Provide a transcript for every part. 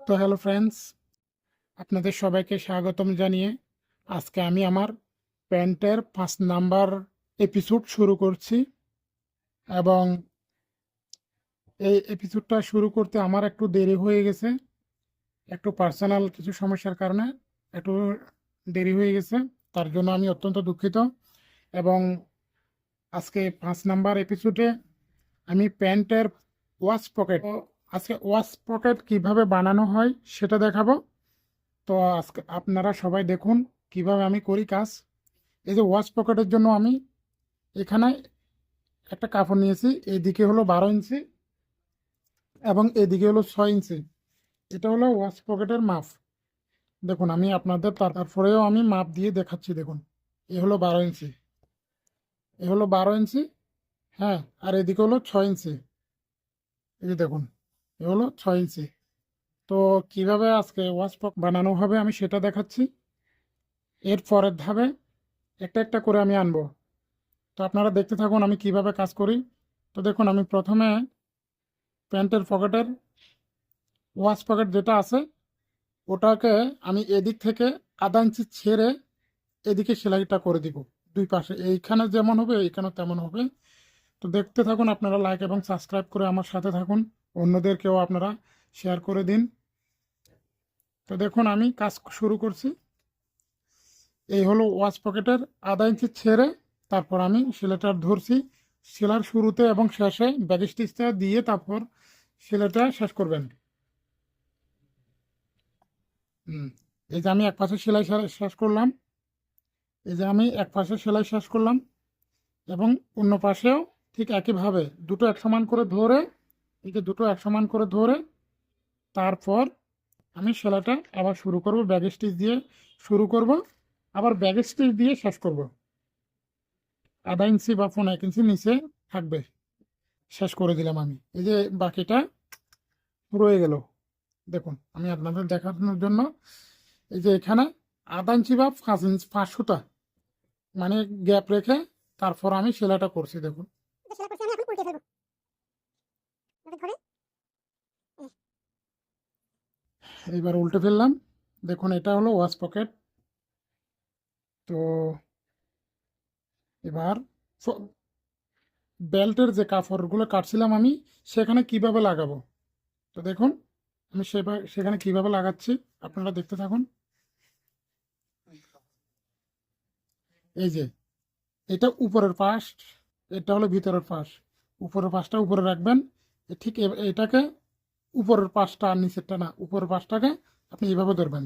তো hello friends আপনাদের সবাইকে স্বাগতম জানিয়ে আজকে আমি আমার প্যান্টের পাঁচ নাম্বার এপিসোড শুরু করছি এবং এই এপিসোডটা শুরু করতে আমার একটু দেরি হয়ে গেছে, একটু পার্সোনাল কিছু সমস্যার কারণে একটু দেরি হয়ে গেছে, তার জন্য আমি অত্যন্ত দুঃখিত এবং আজকে পাঁচ নাম্বার এপিসোডে আমি প্যান্টের ওয়াশ পকেট আজকে ওয়াশ পকেট কীভাবে বানানো হয় সেটা দেখাবো। তো আজকে আপনারা সবাই দেখুন কীভাবে আমি করি কাজ। এই যে ওয়াশ পকেটের জন্য আমি এখানে একটা কাপড় নিয়েছি, এইদিকে হলো বারো ইঞ্চি এবং এদিকে হলো ছয় ইঞ্চি। এটা হলো ওয়াশ পকেটের মাপ। দেখুন, আমি আপনাদের তারপরেও আমি মাপ দিয়ে দেখাচ্ছি, দেখুন। এ হলো বারো ইঞ্চি। এ হলো বারো ইঞ্চি হ্যাঁ আর এদিকে হলো ছয় ইঞ্চি। এই দেখুন। এ হলো ছয় ইঞ্চি। তো কীভাবে আজকে ওয়াশপক বানানো হবে আমি সেটা দেখাচ্ছি। এর পরের ধাপে একটা একটা করে আমি আনব। তো আপনারা দেখতে থাকুন আমি কীভাবে কাজ করি। তো দেখুন, আমি প্রথমে প্যান্টের পকেটের ওয়াশ পকেট যেটা আছে, ওটাকে আমি এদিক থেকে আধা ইঞ্চি ছেড়ে এদিকে সেলাইটা করে দিব। দুই পাশে। এইখানে যেমন হবে এইখানে তেমন হবে। তো দেখতে থাকুন আপনারা লাইক এবং সাবস্ক্রাইব করে আমার সাথে থাকুন। অন্যদেরকেও আপনারা শেয়ার করে দিন। তো দেখুন, আমি কাজ শুরু করছি। এই হলো ওয়াচ পকেটের আধা ইঞ্চি ছেড়ে তারপর আমি সেলাইটা ধরছি। সেলার শুরুতে এবং শেষে ব্যাগ স্টিচটা দিয়ে তারপর সেলাইটা শেষ করবেন। এই যে আমি এক পাশে সেলাই শেষ করলাম। এই যে আমি এক পাশে সেলাই শেষ করলাম এবং অন্য পাশেও ঠিক একইভাবে দুটো এক সমান করে ধরে এই যে দুটো এক সমান করে ধরে, তারপর আমি সেলাইটা আবার শুরু করব, ব্যাগ স্টিচ দিয়ে শুরু করব, আবার ব্যাগ স্টিচ দিয়ে শেষ করব। আধা ইঞ্চি বা পনেরো এক ইঞ্চি নিচে থাকবে। শেষ করে দিলাম আমি। এই যে বাকিটা রয়ে গেল। দেখুন, আমি আপনাদের দেখানোর জন্য এই যে এখানে আধা ইঞ্চি বা পাঁচ ইঞ্চি পাঁচ সুতা মানে গ্যাপ রেখে তারপর আমি সেলাইটা করছি, দেখুন। সেলাই করছি, আমি এখন উল্টে ফেলব ধরে এইবার উল্টে ফেললাম। দেখুন, এটা হলো ওয়াশ পকেট। তো এবার বেল্টের যে কাপড়গুলো কাটছিলাম আমি, সেখানে কীভাবে লাগাবো? তো দেখুন, আমি সেখানে কীভাবে লাগাচ্ছি, আপনারা দেখতে থাকুন। এই যে, এটা উপরের পাশ। এটা হলো ভিতরের পাশ। উপরের পাশটা উপরে রাখবেন। ঠিক এটাকে উপরের পাশটা আর নিচেরটা না, উপরের পাশটাকে আপনি এইভাবে ধরবেন।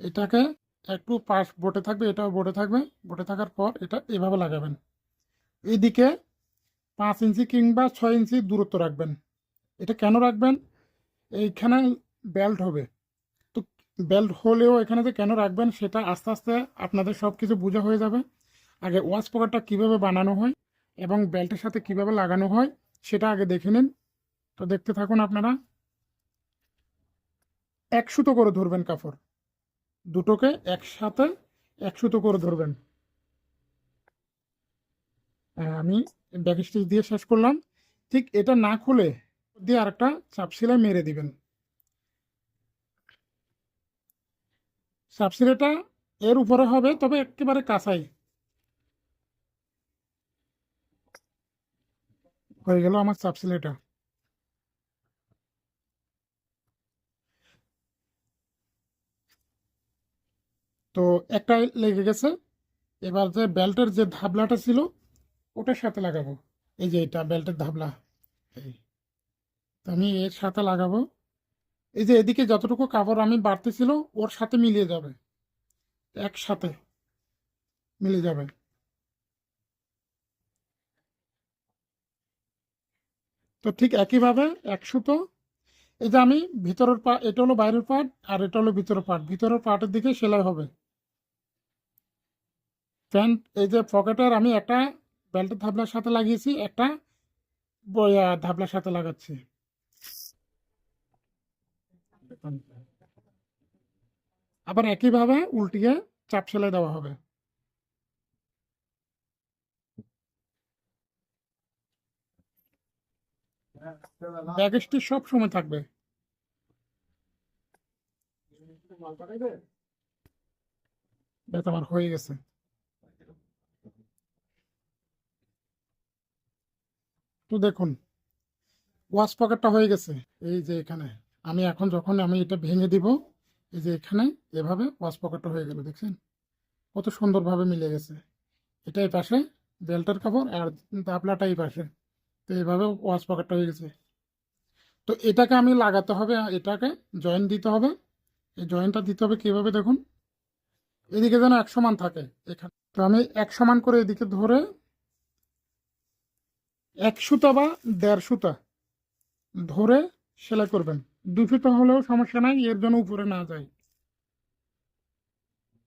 এটাকে একটু পাশ বটে থাকবে, এটাও বটে থাকবে। বটে থাকার পর এটা এভাবে লাগাবেন। এইদিকে পাঁচ ইঞ্চি কিংবা ছয় ইঞ্চি দূরত্ব রাখবেন। এটা কেন রাখবেন? এইখানে বেল্ট হবে। তো বেল্ট হলেও এখানে যে কেন রাখবেন সেটা আস্তে আস্তে আপনাদের সব কিছু বোঝা হয়ে যাবে। আগে ওয়াশ পকেটটা কীভাবে বানানো হয় এবং বেল্টের সাথে কীভাবে লাগানো হয় সেটা আগে দেখে নিন। তো দেখতে থাকুন আপনারা। এক সুতো করে ধরবেন কাপড়। দুটোকে একসাথে এক সুতো করে ধরবেন। হ্যাঁ, আমি ব্যাক স্টিচ দিয়ে শেষ করলাম। ঠিক এটা না খুলে দিয়ে আরেকটা চাপ সেলাই মেরে দিবেন। চাপ এর উপরে হবে তবে একেবারে কাঁচাই হয়ে গেল আমার চাপ সেলাইটা তো একটা লেগে গেছে, এবার যে বেল্টের যে ধাবলাটা ছিল, ওটার সাথে লাগাবো। এই যে এটা বেল্টের ধাবলা, এই। তো আমি এর সাথে লাগাবো। এই যে এদিকে যতটুকু কাপড় আমি বাড়তেছিল, ওর সাথে মিলিয়ে যাবে। একসাথে মিলে যাবে। তো ঠিক একইভাবে এক সুতো। এই যে আমি ভিতরের পা, এটা হলো বাইরের পার্ট আর এটা হলো ভিতরের পার্ট। ভিতরের পার্টের দিকে সেলাই হবে। প্যান্ট এই যে পকেটের আমি একটা বেল্টের ধাবলার সাথে লাগিয়েছি, একটা ধাবলার সাথে লাগাচ্ছি। আবার একইভাবে উল্টিয়ে চাপ সেলাই দেওয়া হবে। ব্যাগেজটি সব সময় থাকবে। হয়ে গেছে। তো দেখুন, ওয়াশ পকেটটা হয়ে গেছে। এই যে এখানে, আমি এখন যখন আমি এটা ভেঙে দিব, এই যে এখানে, এভাবে ওয়াশ পকেটটা হয়ে গেল, দেখছেন? কত সুন্দরভাবে মিলে গেছে। এটা এই পাশে, বেল্টের কাপড় আর দাপলাটা এই পাশে। তো এইভাবে ওয়াশ পকেটটা হয়ে গেছে। তো এটাকে আমি লাগাতে হবে, এটাকে জয়েন্ট দিতে হবে। এই জয়েনটা দিতে হবে কীভাবে দেখুন? এদিকে যেন এক সমান থাকে। এখানে তো আমি এক সমান করে এদিকে ধরে এক সুতা বা দেড় সুতা ধরে সেলাই করবেন। দু সুতা হলেও সমস্যা নাই, এর জন্য উপরে না যায়।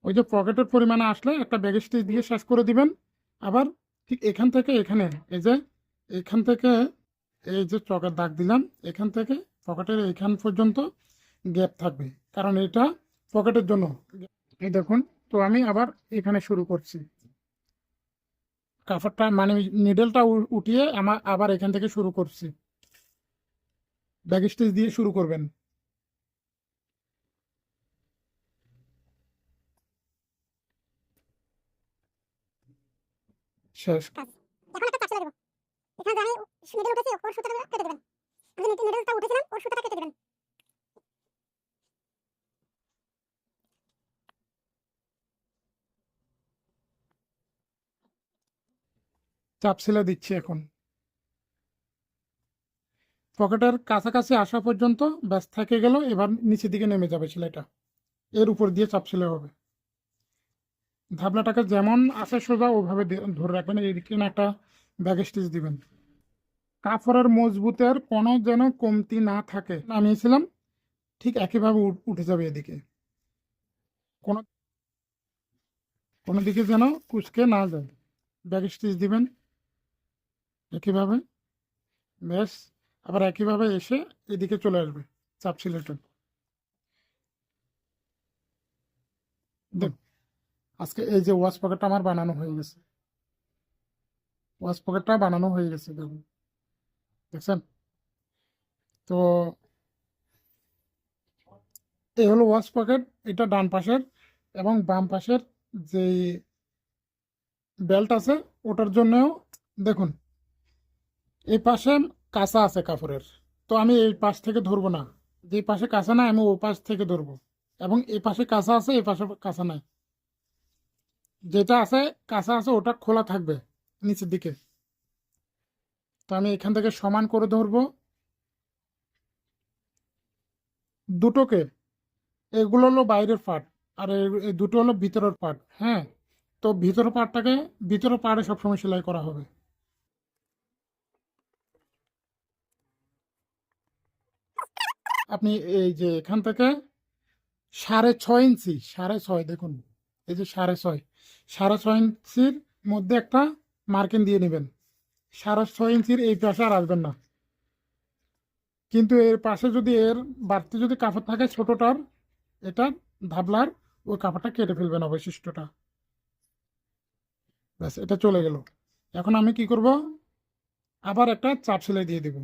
ওই যে পকেটের পরিমাণে আসলে একটা ব্যাগ স্টিচ দিয়ে শেষ করে দিবেন। আবার ঠিক এখান থেকে এখানে, এই যে এখান থেকে এই যে চকের দাগ দিলাম, এখান থেকে পকেটের এখান পর্যন্ত গ্যাপ থাকবে। কারণ এটা পকেটের জন্য। এই দেখুন, তো আমি আবার এখানে শুরু করছি। কাপড়টা মানে নিডেলটা উঠিয়ে আমার আবার এখান থেকে শুরু করছি। ব্যাগ স্টিচ দিয়ে শুরু করবেন। শেষ। এখন আমি উঠেছি, ওর কেটে দেবেন আমি উঠেছিলাম, ওর কেটে দেবেন। দিচ্ছি এখন। পকেটের কাছাকাছি আসা পর্যন্ত ব্যাস থেকে গেল, এবার নিচের দিকে নেমে যাবে সেলাইটা। এর উপর দিয়ে চাপ হবে। ধাবলাটাকে যেমন আসে সোজা, ওভাবে ধরে রাখবেন। এইদিকে না একটা স্টিচ দিবেন। কাপড়ের মজবুতের কোনো যেন কমতি না থাকে। নামিয়েছিলাম, ঠিক একইভাবে উঠে যাবে এদিকে। কোনো কোনো দিকে যেন কুচকে না যায়। স্টিচ দিবেন, একইভাবে। ব্যাস, আবার একইভাবে এসে এদিকে চলে আসবে, চাপ সিলেটে। দেখ, আজকে এই যে ওয়াশ পকেটটা আমার বানানো হয়ে গেছে। ওয়াশ পকেটটা বানানো হয়ে গেছে, দেখুন। দেখছেন? তো এই হলো ওয়াশ পকেট এটা ডান পাশের এবং বাম পাশের যে বেল্ট আছে, ওটার জন্যও দেখুন, এই পাশে কাঁচা আছে কাপড়ের। তো আমি এই পাশ থেকে ধরবো না। যে পাশে কাঁচা নাই, আমি ও পাশ থেকে ধরবো। এবং এই পাশে কাঁচা আছে এই পাশে কাঁচা নাই। যেটা আছে, কাঁচা আছে, ওটা খোলা থাকবে। নিচের দিকে। তো আমি এখান থেকে সমান করে ধরবো। দুটোকে, এগুলো হলো বাইরের পার্ট, আর এই- দুটো হলো ভিতরের পার্ট হ্যাঁ? তো ভিতরের পার্টটাকে, ভিতরের পার্টে সবসময় সেলাই করা হবে। আপনি এই যে এখান থেকে, সাড়ে ছয় ইঞ্চি, সাড়ে ছয়, দেখুন, এই যে সাড়ে ছয় সাড়ে ছয় ইঞ্চির মধ্যে একটা মার্কিং দিয়ে নেবেন। সাড়ে ছয় ইঞ্চির এই পাশে আর আসবেন না। কিন্তু এর পাশে যদি এর বাড়তি যদি কাপড় থাকে ছোটোটার, এটা ধাবলার, ওই কাপড়টা কেটে ফেলবেন অবশিষ্টটা। ব্যাস, এটা চলে গেল। এখন আমি কি করব? আবার একটা চাপ সেলাই দিয়ে দেব।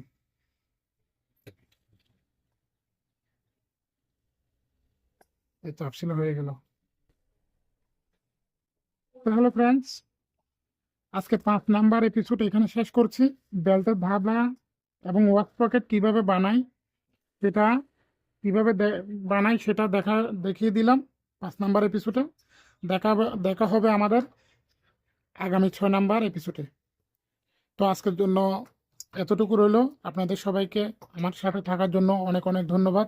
এই চাপ সেলাই হয়ে গেল। তাহলে ফ্রেন্ডস আজকে পাঁচ নাম্বার এপিসোড এখানে শেষ করছি। বেল্টের ধাবলা এবং ওয়ার্ক পকেট কীভাবে বানাই, সেটা কীভাবে বানাই সেটা দেখা, দেখিয়ে দিলাম পাঁচ নাম্বার এপিসোডে দেখা দেখা হবে আমাদের আগামী ছয় নাম্বার এপিসোডে তো আজকের জন্য এতটুকু রইল। আপনাদের সবাইকে আমার সাথে থাকার জন্য অনেক অনেক ধন্যবাদ।